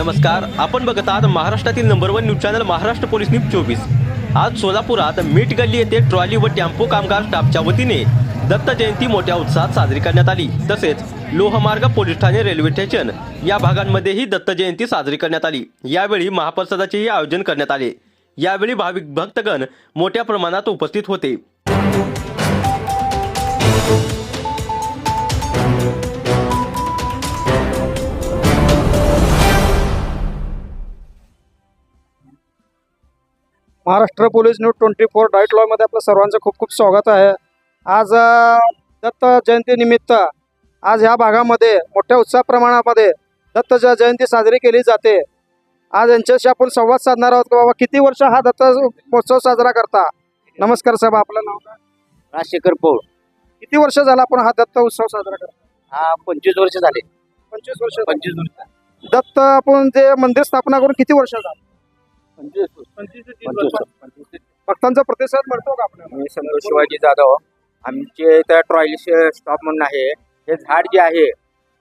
नमस्कार आपण बघत आहात महाराष्ट्रातील number one news channel Maharashtra police news चोवीस. आज सोलापुरात मीठ गल्ली येथे ट्रॉली व टेम्पो कामगार स्टाफच्या वतीने दत्त जयंती मोठ्या उत्साहात साजरी करण्यात आली. तसेच लोहमार्ग पोलीस ठाणे रेल्वे स्टेशन या भागांमध्येही दत्त जयंती साजरी करण्यात आली. यावेळी महाप्रसादाचेही आयोजन करण्यात आले. यावेळी भाविक भक्तगण मोठ्या प्रमाणात उपस्थित होते. Maharashtra police news twenty four diet लॉमध्ये आपलं सर्वांचं खूप खूप स्वागत आहे. आज दत्त जयंती निमित्त आज ह्या भागामध्ये मोठ्या उत्साह प्रमाणामध्ये दत्त जयंती साजरी केली जाते. आज यांच्याशी आपण संवाद साधणार आहोत बाबा किती वर्ष हा दत्त महोत्सव साजरा करता? नमस्कार साहेब आपलं नाव काय? राजशेखर पौळ. किती वर्ष झाला आपण हा दत्त उत्सव साजरा करता? हा पंचवीस वर्ष झाले. पंचवीस वर्ष पंचवीस वर्ष दत्त आपण जे मंदिर स्थापना करून किती वर्ष झालं? भक्तांचा प्रतिसाद मिळतो का आपल्याला? मी संतोष शिवाजी जाधव. आमचे इथं ट्रॉयली स्टॉप म्हणून आहे. हे झाड जे आहे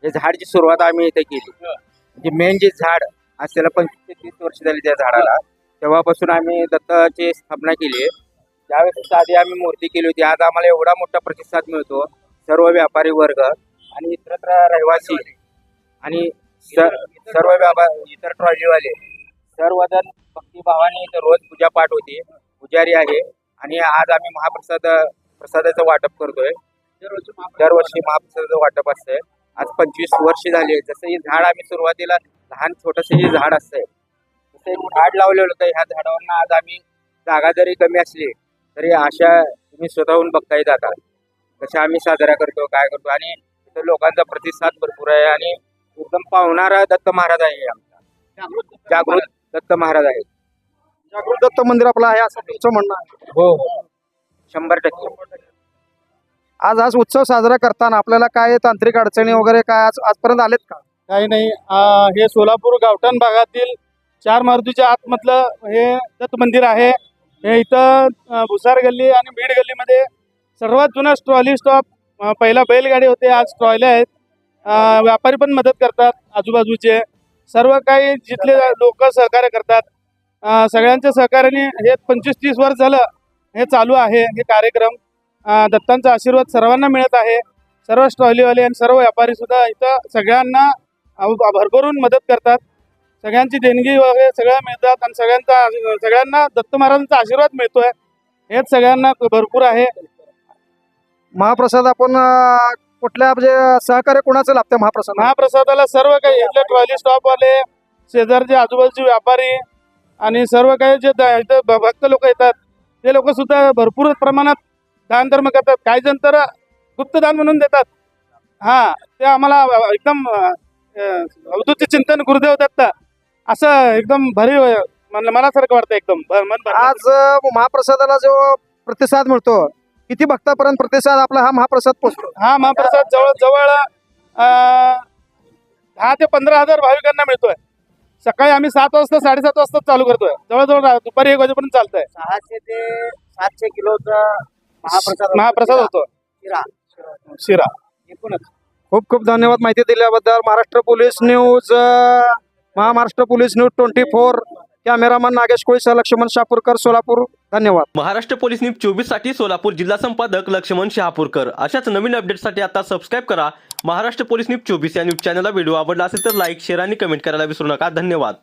हे झाडची सुरुवात आम्ही इथे केली. म्हणजे मेन जे झाड आज त्याला पंचवीस ते तीस वर्ष झाली त्या झाडाला. तेव्हापासून आम्ही दत्ताची स्थापना केली. त्यावेळेस आधी आम्ही मूर्ती केली होती. आज आम्हाला एवढा मोठा प्रतिसाद मिळतो. सर्व व्यापारी वर्ग आणि इतरत्र रहिवासी आणि सर्व व्यापार इतर ट्रॉलीवाले सर्वजण भक्तिभावाने इथं रोज पूजापाठ होती पुजारी आहे. आणि आज आम्ही महाप्रसाद प्रसादाचं वाटप करतोय. दरवर्षी महाप्रसादाचं वाटप असतंय. आज पंचवीस वर्ष झाली जसं हे झाड आम्ही सुरुवातीला लहान छोटंसं हे झाड असतंय. तसं एक झाड लावलेलं होतं ह्या झाडावरनं आज आम्ही जागा जरी कमी असली तरी अशा तुम्ही स्वतःहून बघता येत आता कशा आम्ही साजरा करतो काय करतो आणि इथं लोकांचा प्रतिसाद भरपूर आहे. आणि एकदम पावणारा दत्त महाराज आहे आमचा. जागृत दत्त महाराज आहे जागृत दत्त मंदिर आपलं आहे असं तुमचं म्हणणं आहे. हो हो. शंभर टक्के. आज आज उत्सव साजरा करताना आपल्याला काय तांत्रिक अडचणी वगैरे काय आज आजपर्यंत आलेत का? काही नाही. आ, हे सोलापूर गावठाण भागातील चार मारुतीच्या आतमधलं हे दत्त मंदिर आहे. हे इथं अ, भुसार गल्ली आणि बीड गल्लीमध्ये सर्वात जुना ट्रॉली स्टॉप पहिला बैलगाडी होते. आज ट्रॉल्या आहेत. अ, व्यापारी पण मदत करतात आजूबाजूचे. सर्व काही जिथले लोक सहकार्य करतात. सगळ्यांच्या सहकार्याने हे पंचवीस तीस वर्ष झालं हे चालू आहे हे कार्यक्रम. दत्तांचा आशीर्वाद सर्वांना मिळत आहे. सर्व स्टॉलीवाले आणि सर्व व्यापारी सुद्धा इथं सगळ्यांना अव- भरभरून मदत करतात. सगळ्यांची देणगी वगैरे सगळ्या मिळतात आणि सगळ्यांचा सगळ्यांना दत्त महाराजांचा आशीर्वाद मिळतोय. हेच सगळ्यांना भरपूर आहे. महाप्रसाद आपण कुठल्या म्हणजे सहकार्य कोणाचं लागतं महाप्रसाद? महाप्रसादाला सर्व काही इथले ट्रॉली स्टॉपवाले शेजारचे आजूबाजूचे व्यापारी आणि सर्व काही जे द- भ- भक्त लोक येतात ते लोक सुद्धा भरपूर प्रमाणात दान धर्म करतात. काही जण तर गुप्तदान म्हणून देतात. हा ते आम्हाला एकदम अं, अं, अवधूतचे चिंतन गुरुदेव दत्त असं एकदम भरी मन- मनासारखं वाटतं एकदम. भ- मन भरलं. आज अं, महाप्रसादाला जो प्रतिसाद मिळतो किती भक्तापर्यंत प्रतिसाद आपला हा महाप्रसाद पोहोचतो? हा महाप्रसाद जवळ जवळ अं, दहा ते पंधरा हजार भाविकांना मिळतोय. सकाळी आम्ही सात वाजता साडेसात वाजता चालू करतोय. जवळजवळ दुपारी एक वाजेपर्यंत चालतंय. सहाशे ते सातशे किलोचा महाप्रसाद महाप्रसाद होतो. शिरा. शिरा. एकूणच. खूप खूप धन्यवाद माहिती दिल्याबद्दल. Maharashtra police news Maharashtra police news twenty four. Cameraman Nagesh Koli Laxman Shapurkar Solapur. धन्यवाद. महाराष्ट्र पोलीस न्यूज चोवीससाठी सोलापूर जिल्हा संपादक लक्ष्मण शहापूरकर. अशाच नवीन अपडेटसाठी आता सबस्क्राईब करा. महाराष्ट्र पोलीस न्यूज चोवीस या न्यूज चॅनलला व्हिडिओ आवडला असेल तर लाईक शेअर आणि कमेंट करायला विसरू नका. धन्यवाद.